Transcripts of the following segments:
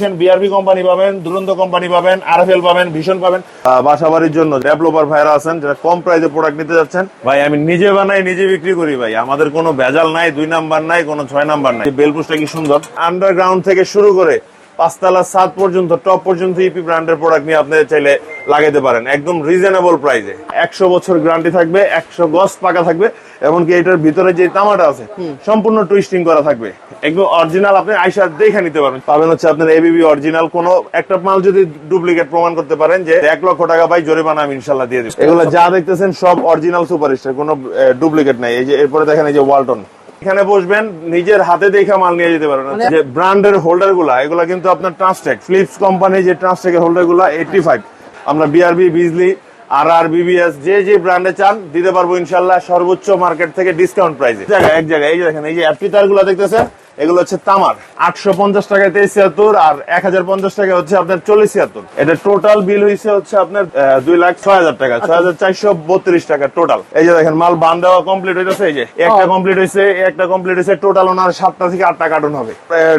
Ceiling BRB company পাবেন দুরন্ত company পাবেন আরএফএল পাবেন ভীষণ পাবেন। বাসাবাড়ির জন্য ডেভেলপার ভাইরা আছেন যারা কম প্রাইসে প্রোডাক্ট নিতে যাচ্ছেন। ভাই আমি নিজে বানাই নিজে বিক্রি করি ভাই। আমাদের কোনো ভেজাল নাই দুই নাম্বার নাই কোনো ছয় নাম্বার নাই। বেলপুসটা কি সুন্দর? আন্ডারগ্রাউন্ড থেকে শুরু করে পাঁচতলা সাত পর্যন্ত টপ পর্যন্ত ইপি ব্র্যান্ডের প্রোডাক্ট নিয়ে আপনি চাইলে লাগাইতে পারেন। একদম রিজনেবল প্রাইসে একশো বছর গ্যারান্টি থাকবে একশো গজ পাকা থাকবে এমনকি এটার ভিতরে যে তামাটা আছে সম্পূর্ণ টুইস্টিং করা থাকবে। একদম অরিজিনাল আপনি আইসা দেখে নিতে পারবেন। পাবেন হচ্ছে আপনার এবিবি অরিজিনাল কোন একটা মাল যদি ডুপ্লিকেট প্রমাণ করতে পারেন যে এক লক্ষ টাকা পাই জরিমানা আমি ইনশাল্লাহ দিয়ে দিচ্ছি এগুলো যা দেখতেছেন সব অরিজিনাল সুপারস্টার কোনো ডুপ্লিকেট নাই। এই যে এরপরে দেখেন এই যে ওয়ালটন এখানে বসবেন নিজের হাতে দেখে মাল নিয়ে যেতে পারবেন। যে ব্র্যান্ডের হোল্ডারগুলা এগুলা কিন্তু আপনার ট্রান্সটেক ফ্লিপস কোম্পানি যে ট্রান্সটেকের হোল্ডারগুলা এইটটি ফাইভ আমরা বিআরবি বিজলি আর আর বিবিএস যে যে ব্র্যান্ডে চান দিতে পারব ইনশাল্লাহ সর্বোচ্চ মার্কেট থেকে ডিসকাউন্ট প্রাইসে এক জায়গায় এই যে দেখেন এই যে অ্যাপি তারগুলা দেখতেছেন এগুলো হচ্ছে তামার। আটশো পঞ্চাশ টাকায় তেইশ ছিয়াত্তর আর এক হাজার পঞ্চাশ টাকা হচ্ছে আপনার চল্লিশ ছিয়াত্তর। এটা টোটাল বিল হয়েছে হচ্ছে আপনার দুই লাখ ছয় হাজার টাকা ছয় হাজার চারশো বত্রিশ টাকা টোটাল এই যে দেখেন মাল বান দেওয়া কমপ্লিট হইতেছে এই যে একটা কমপ্লিট হয়েছে একটা কমপ্লিট হয়েছে টোটাল ওনার সাতটা থেকে আটটা কার্টুন হবে।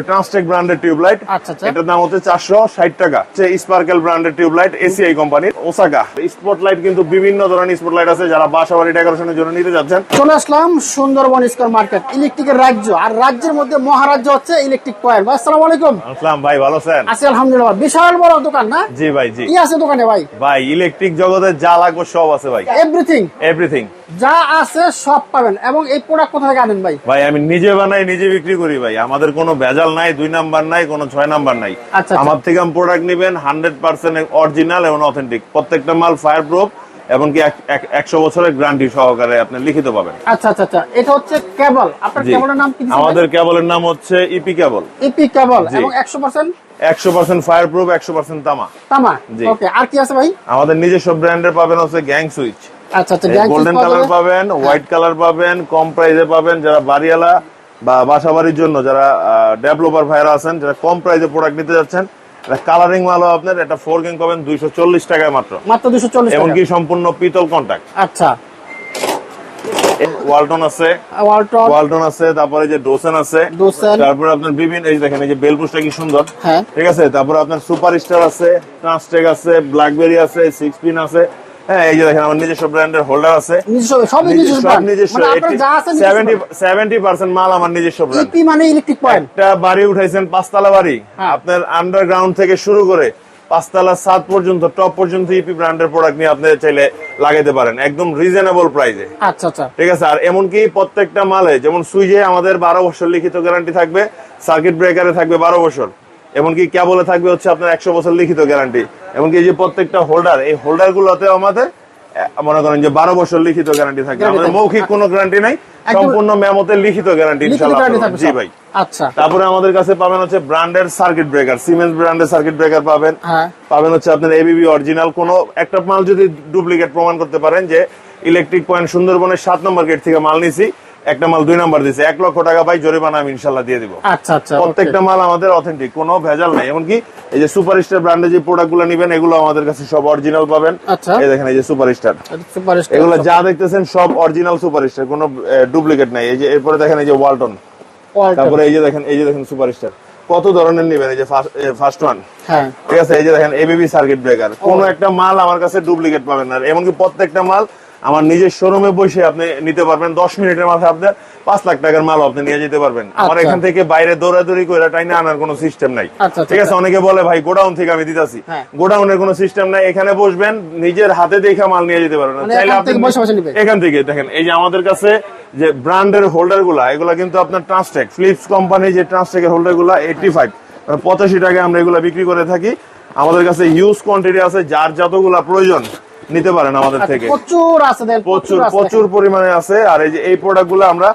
ট্রান্সটেক ব্র্যান্ডের টিউবলাইট আচ্ছা, আচ্ছা। এটার দাম হচ্ছে চারশো ষাট টাকা। স্পার্কেল ব্র্যান্ডের টিউবলাইট এসিআই কোম্পানির ওসাকা স্পটলাইট কিন্তু বিভিন্ন ধরনের স্পটলাইট আছে যারা বাসা বাড়ি ডেকোরেশনের জন্য নিতে যাচ্ছেন। চলে আসলাম সুন্দরবন স্কোয়ার মার্কেট ইলেকট্রিকের রাজ্য আর রাজ্যের মধ্যে মহারাজ্য হচ্ছে ইলেকট্রিক পয়েন্ট ভাই আসসালামু আলাইকুম। আসসালাম ভাই ভালো আছেন? আছি আলহামদুলিল্লাহ বিশাল বড় দোকান না? জি ভাই জি। কি আছে দোকানে ভাই? ভাই ইলেকট্রিক যা লাগবে সব আছে ভাই। এভরিথিং এভরিথিং যা আছে সব পাবেন। এবং এই প্রোডাক্ট কোথা থেকে আনেন ভাই? ভাই আমি নিজে বানাই নিজে বিক্রি করি ভাই। আমাদের কোনো ভেজাল নাই দুই নাম্বার নাই কোনো ছয় নাম্বার নাই। আচ্ছা, আচ্ছা। আমার থেকে প্রোডাক্ট নিবেন হান্ড্রেড পার্সেন্ট অরিজিনাল এবং অথেন্টিক প্রত্যেকটা মাল ফায়ার প্রুফ এমনকি এক- এক- একশো বছরের গ্যারান্টি সহকারে আপনি লিখিত পাবেন। আচ্ছা আচ্ছা আচ্ছা। এটা হচ্ছে কেবল আপনার কেবলের নাম কি আমাদের কেবলের নাম হচ্ছে ইপি কেবল ইপি কেবল এবং একশো পার্সেন্ট একশো পার্সেন্ট ফায়ার প্রুফ একশো পার্সেন্ট তামা। তামা। ওকে। আর কি আছে ভাই? আমাদের নিজস্ব ব্র্যান্ডের পাবেন হচ্ছে গ্যাং সুইচ আচ্ছা আচ্ছা গোল্ডেন কালার পাবেন হোয়াইট কালার পাবেন কম প্রাইসে পাবেন যারা বাড়িওয়ালা বা বাসা বাড়ির জন্য যারা ডেভেলপার ভাইরা আছেন যারা কম প্রাইসে প্রোডাক্ট নিতে যাচ্ছেন কালারিং মালও আপনার এটা ফোর গেম পাবেন দুইশো চল্লিশ টাকায় মাত্র। মাত্র দুইশো চল্লিশ এমনকি সম্পূর্ণ পিতল কন্ট্যাক্ট আচ্ছা। ওয়ালটন আছে। ওয়ালটন ওয়ালটন আছে তারপরে যে ডোসেন আছে। ডোসেন। তারপরে আপনার বিভিন্ন এই দেখেন এই যে বেলপুসটা কি সুন্দর। হ্যাঁ। ঠিক আছে? তারপরে আপনার সুপার স্টার আছে ট্রান্সটেক আছে ব্ল্যাকবেরি আছে সিক্স পিন আছে। হ্যাঁ এই যে দেখেন আমার নিজস্ব ব্র্যান্ডের হোল্ডার আছে। সব নিজস্ব মানে সেভেন্টি পার্সেন্ট মাল আমার নিজস্ব ব্র্যান্ড মানে ইলেকট্রিক পয়েন্ট একটা বাড়ি উঠাইছেন পাঁচতলা বাড়ি। হ্যাঁ। আপনার আন্ডারগ্রাউন্ড থেকে শুরু করে পাঁচতলা সাত পর্যন্ত টপ পর্যন্ত ইপি ব্র্যান্ডের প্রোডাক্ট নিয়ে আপনি চাইলে লাগাইতে পারেন। একদম রিজনেবল প্রাইসে আচ্ছা আচ্ছা। ঠিক আছে? আর এমনকি প্রত্যেকটা মালে যেমন সুইজে আমাদের বারো বছর লিখিত গ্যারান্টি থাকবে সার্কিট ব্রেকারে থাকবে বারো বছর। এমনকি কেবলে থাকবে হচ্ছে আপনার একশো বছর লিখিত গ্যারান্টি এমনকি এই যে প্রত্যেকটা হোল্ডার এই হোল্ডার গুলোতে আমাদের মনে করেন যে বারো বছর লিখিত গ্যারান্টি থাকবে। আমাদের মৌখিক কোনো গ্যারান্টি নাই সম্পূর্ণ মেমোতে লিখিত গ্যারান্টি জি ভাই। আচ্ছা। তারপরে আমাদের কাছে পাবেন হচ্ছে ব্র্যান্ডের সার্কিট ব্রেকার সিমেন্স ব্র্যান্ডের সার্কিট ব্রেকার পাবেন। হ্যাঁ। পাবেন হচ্ছে আপনার এবিবি অরিজিনাল কোন একটা মাল যদি ডুপ্লিকেট প্রমাণ করতে পারেন যে ইলেকট্রিক পয়েন্ট সুন্দরবনের সাত নম্বর গেট থেকে মাল নিছি একটা মাল দুই নাম্বার দিছে এক লক্ষ টাকা পাই জরিমানা আমি ইনশাল্লাহ দিয়ে দিব। আচ্ছা আচ্ছা প্রত্যেকটা মাল আমাদের অথেন্টিক কোনো ভেজাল নাই। এমনকি এই যে সুপার স্টার ব্র্যান্ডের যে প্রোডাক্টগুলো নিবেন এগুলো আমাদের কাছে সব অরিজিনাল পাবেন। আচ্ছা। এই দেখেন এই যে সুপার স্টার এগুলো যা দেখতেছেন সব অরিজিনাল সুপার স্টার কোনো ডুপ্লিকেট নাই। এই যে এরপরে দেখেন এই যে ওয়ালটন তারপরে এই যে দেখেন এই যে দেখেন সুপার স্টার কত ধরনের নিবেন এই যে ফার্স্ট ওয়ান হ্যাঁ। ঠিক আছে এই যে দেখেন এবিবি সার্কিট ব্রেকার কোন একটা মাল আমার কাছে ডুপ্লিকেট পাবেন না। এমনকি প্রত্যেকটা মাল আমার নিজের শোরুমে বসে আপনি নিতে পারবেন দশ মিনিটের মাথায় আপনার পাঁচ লাখ টাকার মাল আপনি নিয়ে যেতে পারবেন। আমার আচ্ছা। এখান থেকে বাইরে দৌড়াদৌড়ি করে টাইনে আনার কোনো সিস্টেম নাই। আচ্ছা, আচ্ছা, ঠিক আছে অনেকে বলে ভাই গোডাউন থেকে আমি দিতাছি। হ্যাঁ। গোডাউনের কোনো সিস্টেম নাই এখানে বসবেন নিজের হাতে দেখে মাল নিয়ে যেতে পারবেন। মানে চাইলে আপনি। এখান থেকে দেখেন এই যে আমাদের কাছে যে ব্র্যান্ডের হোল্ডারগুলা এগুলা কিন্তু আপনার ট্রান্সটেক ফ্লিপস কোম্পানি যে ট্রান্সটেকের হোল্ডারগুলা এইটটি ফাইভ পঁচাশি টাকায় আমরা এগুলা বিক্রি করে থাকি। আমাদের কাছে হিউজ কোয়ান্টিটি আছে যার যতগুলা প্রয়োজন নিতে পারেন আমাদের থেকে। আচ্ছা, প্রচুর আছে প্রচুর প্রচুর পরিমাণে আছে। আর এই যে এই প্রোডাক্টগুলো আমরা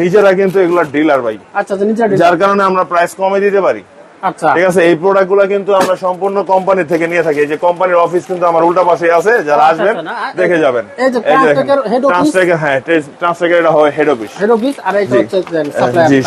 নিজেরা কিন্তু এগুলা ডিলার ভাই। আচ্ছা আচ্ছা যার কারণে আমরা প্রাইস কমে দিতে পারি। আচ্ছা। ঠিক আছে এই প্রোডাক্টগুলা কিন্তু আমরা সম্পূর্ণ কোম্পানি থেকে নিয়ে থাকি। যে কোম্পানির অফিস কিন্তু আমার উল্টা পাশে আছে যারা আসবেন দেখে যাবেন। এই যে? ট্রান্সটেকের হ্যাঁ ট্রান্সটেকের এটা হয় হেড অফিস হেড অফিস আর এটা হচ্ছে জি,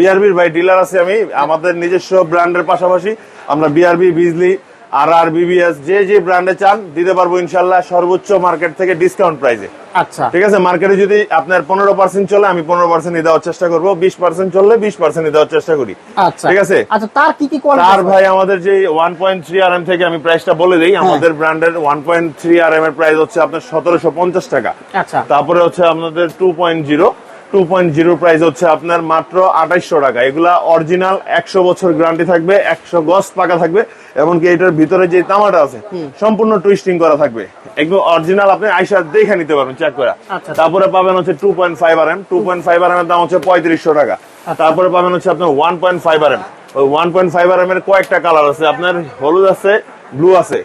বিআরবির ভাই ডিলার আছে আমি। আমাদের নিজস্ব ব্র্যান্ডের পাশাপাশি আমরা বিআরবি বিজলি আর আর বিবিএস যে যে ব্র্যান্ডে চান দিতে পারব ইনশাল্লাহ সর্বোচ্চ মার্কেট থেকে ডিসকাউন্ট প্রাইসে আচ্ছা। ঠিক আছে? মার্কেটে যদি আপনার পনেরো পার্সেন্ট চলে আমি পনেরো পার্সেন্ট দেওয়ার চেষ্টা করব। বিশ পার্সেন্ট চললে বিশ পার্সেন্ট দেওয়ার চেষ্টা করি। আচ্ছা। ঠিক আছে? আচ্ছা তার কি কি তার কোয়ালিটি ভাই আমাদের যে one point three R M থেকে আমি প্রাইসটা বলে দিই হ্যাঁ। আমাদের ব্র্যান্ডের one point three R M এর প্রাইস হচ্ছে আপনার সতেরোশো পঞ্চাশ টাকা। আচ্ছা। তারপরে হচ্ছে আপনাদের two point zero two point zero price হচ্ছে আপনার মাত্র আঠাইশশো টাকা। এগুলা অরিজিনাল একশো বছর গ্যারান্টি থাকবে একশো গজ পাকা থাকবে এমনকি এটার ভিতরে যে তামাটা আছে সম্পূর্ণ টুইস্টিং করা থাকবে। একদম অরিজিনাল আপনি আইসা দেখে নিতে পারবেন চেক করে। আচ্ছা। তারপরে পাবেন হচ্ছে two point five R M two point five R এর দাম হচ্ছে পঁয়ত্রিশশো টাকা। আচ্ছা। তারপরে পাবেন হচ্ছে আপনার one point five R M ওই one point five R M এর কয়েকটা কালার আছে আপনার হলুদ আছে ব্লু আছে।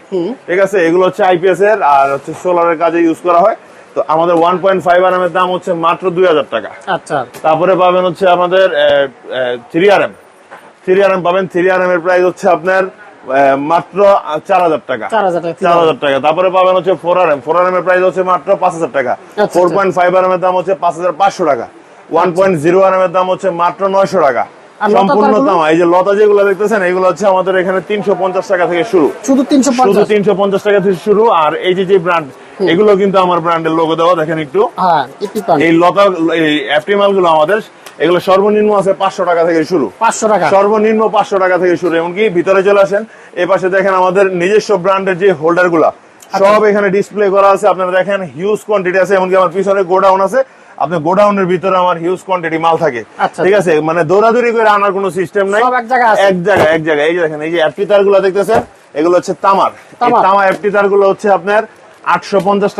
ঠিক আছে? এগুলো হচ্ছে আইপিএস এর আর হচ্ছে সোলারের কাজে ইউজ করা হয়। তো আমাদের one point five R M এর দাম হচ্ছে মাত্র দুই হাজার টাকা। আচ্ছা। তারপরে পাবেন হচ্ছে আমাদের three R M three R M পাবেন থ্রি আর এম এর প্রাইস হচ্ছে আপনার মাত্র চার হাজার টাকা। চার হাজার টাকা তারপরে পাবেন হচ্ছে four R M four R M এর প্রাইস হচ্ছে মাত্র পাঁচ হাজার টাকা। Four. Point five R M এর দাম হচ্ছে পাঁচ হাজার পাঁচশো টাকা। One point zero R M এর দাম হচ্ছে মাত্র নয়শো টাকা। সম্পূর্ণ দাম এই যে লতা যেগুলো দেখতেছেন এগুলো হচ্ছে আমাদের এখানে তিনশো পঞ্চাশ টাকা থেকে শুরু। শুধু তিনশো শুধু তিনশো পঞ্চাশ টাকা থেকে শুরু। আর এই যে যে ব্র্যান্ড এগুলো কিন্তু আমার ব্র্যান্ডের লোগো দেওয়া দেখেন একটু। হ্যাঁ এই লতা এই অ্যাপটিমালগুলো আমাদের এগুলো সর্বনিম্ন আছে পাঁচশো টাকা থেকে শুরু। পাঁচশো টাকা। সর্বনিম্ন পাঁচশো টাকা থেকে শুরু এমনকি ভিতরে চলে আসেন। এই পাশে দেখেন আমাদের নিজস্ব ব্র্যান্ডের যে হোল্ডারগুলা সব এখানে ডিসপ্লে করা আছে। আপনারা দেখেন হিউজ কোয়ান্টিটি আছে এমনকি আমার পিছনে গোডাউন আছে। আপনার গোডাউনের ভিতরে আমার হিউজ কোয়ান্টিটি মাল থাকে। আচ্ছা, ঠিক আছে? মানে দৌড়াদৌড়ি করে আনার কোনো সিস্টেম নাই। এক জায়গায় এক জায়গায় এক জায়গায়। এই যে দেখেন এই যে অ্যাপটি তারগুলো দেখতেছেন এগুলো হচ্ছে তামার তামার। তামা অ্যাপটি তারগুলো হচ্ছে আপনার আটশো পঞ্চাশ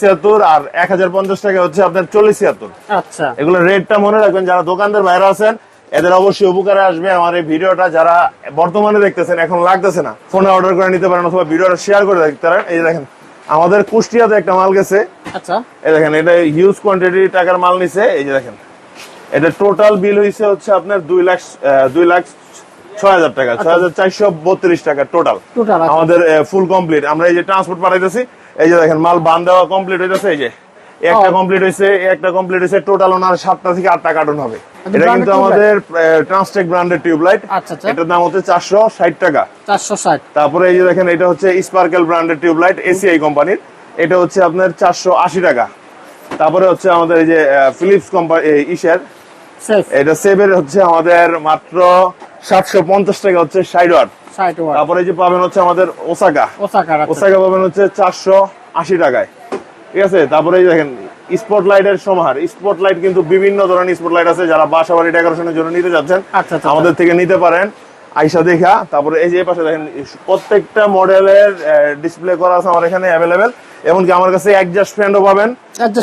ছিয়াত্তর আর এক হাজার পঞ্চাশ টাকা হচ্ছে আপনার চল্লিশ ছিয়াত্তর। আচ্ছা। এগুলো রেটটা মনে রাখবেন যারা দোকানদার বাইরে আছেন এদের অবশ্যই উপকারে আসবে আমার এই ভিডিওটা। যারা বর্তমানে দেখতেছেন এখন লাগতেছে না ফোনে অর্ডার করে নিতে পারেন অথবা ভিডিওটা শেয়ার করে দেখতে পারেন। এই দেখেন আমাদের কুষ্টিয়াতে একটা মাল গেছে। আচ্ছা। এই দেখেন এটা হিউজ কোয়ান্টিটি টাকার মাল নিছে। এই যে দেখেন এটা টোটাল বিল হয়েছে হচ্ছে আপনার দুই লাখ দুই লাখ ছয় হাজার টাকা ছয় হাজার চারশো বত্রিশ টাকা টোটাল আচ্ছা। আমাদের ফুল কমপ্লিট আমরা এই যে ট্রান্সপোর্ট পাঠাইতেছি এই যে দেখেন মাল বান দেওয়া কমপ্লিট হইতেছে এই যে একটা কমপ্লিট হয়েছে একটা কমপ্লিট হয়েছে টোটাল ওনার সাতটা থেকে আটটা কার্টন হবে। আচ্ছা, এটা কিন্তু আমাদের ট্রান্সটেক ব্র্যান্ডের টিউবলাইট। এটার দাম হচ্ছে চারশো ষাট টাকা। চারশো ষাট। তারপরে এই যে দেখেন এটা হচ্ছে স্পার্কেল ব্র্যান্ডের টিউবলাইট এসিআই কোম্পানির এটা হচ্ছে আপনার চারশো আশি টাকা। তারপরে হচ্ছে আমাদের এই যে ফিলিপস কোম্পানি ইসের এটা সেভের হচ্ছে আমাদের মাত্র সাতশো পঞ্চাশ টাকা হচ্ছে ষাট ওয়াট তারপরে এই যে পাবেন হচ্ছে আমাদের ওসাকা। আচ্ছা ওসাকা পাবেন হচ্ছে চারশো আশি টাকায়। ঠিক আছে? তারপরে এই দেখেন স্পট লাইটের সমাহার। স্পট লাইট কিন্তু বিভিন্ন ধরনের স্পট লাইট আছে যারা বাসা বাড়ি ডেকোরেশনের জন্য নিতে যাচ্ছেন। আচ্ছা, আচ্ছা, আমাদের থেকে নিতে পারেন। আইসা দেখা তারপরে এই যে পাশে দেখেন প্রত্যেকটা মডেলের ডিসপ্লে করা আছে আমার এখানে অ্যাভেলেবেল এমনকি আমার কাছে একজাস্ট ফ্যানও পাবেন।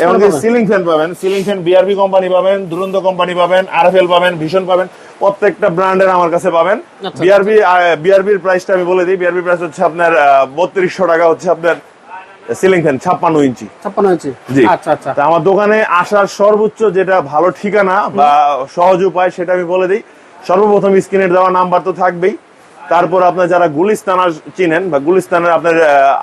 এমনকি পাবেন। সিলিং ফ্যান পাবেন। সিলিং ফ্যান বিআরবি কোম্পানি পাবেন দুরন্ত কোম্পানি পাবেন আরএফএল পাবেন ভীষণ পাবেন প্রত্যেকটা ব্র্যান্ডের আমার কাছে পাবেন। বিআরবি বিআরবির প্রাইসটা আমি বলে দিই। বিআরবি প্রাইস হচ্ছে আপনার বত্রিশশো টাকা হচ্ছে আপনার সিলিং ফ্যান ছাপ্পান্ন ইঞ্চি। ছাপ্পান্ন ইঞ্চি। জি। আচ্ছা আচ্ছা। তা আমার দোকানে আসার সর্বোচ্চ যেটা ভালো ঠিকানা বা সহজ উপায় সেটা আমি বলে দিই। সর্বপ্রথম স্ক্রিনের দেওয়া নাম্বার তো থাকবেই। তারপর আপনার যারা গুলিস্তান চিনেন বা গুলিস্তানের আপনার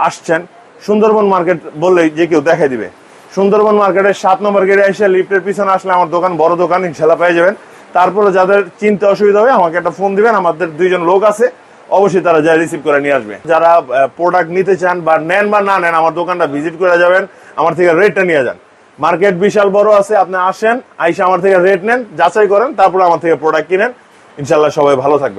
আসছেন, সুন্দরবন মার্কেট বললে যে কেউ দেখাই দিবে। সুন্দরবন মার্কেটের সাত নম্বর গেটে এসে লিফটের পিছনে আসলে আমার দোকান, বড় দোকান ইনশাল্লাহ পেয়ে যাবেন। তারপরে যাদের চিনতে অসুবিধা হবে, আমাকে একটা ফোন দিবেন, আমাদের দুইজন লোক আছে, অবশ্যই তারা যায় রিসিভ করে নিয়ে আসবে। যারা প্রোডাক্ট নিতে চান বা নেন বা না নেন, আমার দোকানটা ভিজিট করে যাবেন, আমার থেকে রেটটা নিয়ে যান। মার্কেট বিশাল বড় আছে, আপনি আসেন, আইসা আমার থেকে রেট নেন, যাচাই করেন, তারপরে আমার থেকে প্রোডাক্ট কিনেন। ইনশাল্লাহ সবাই ভালো থাকবে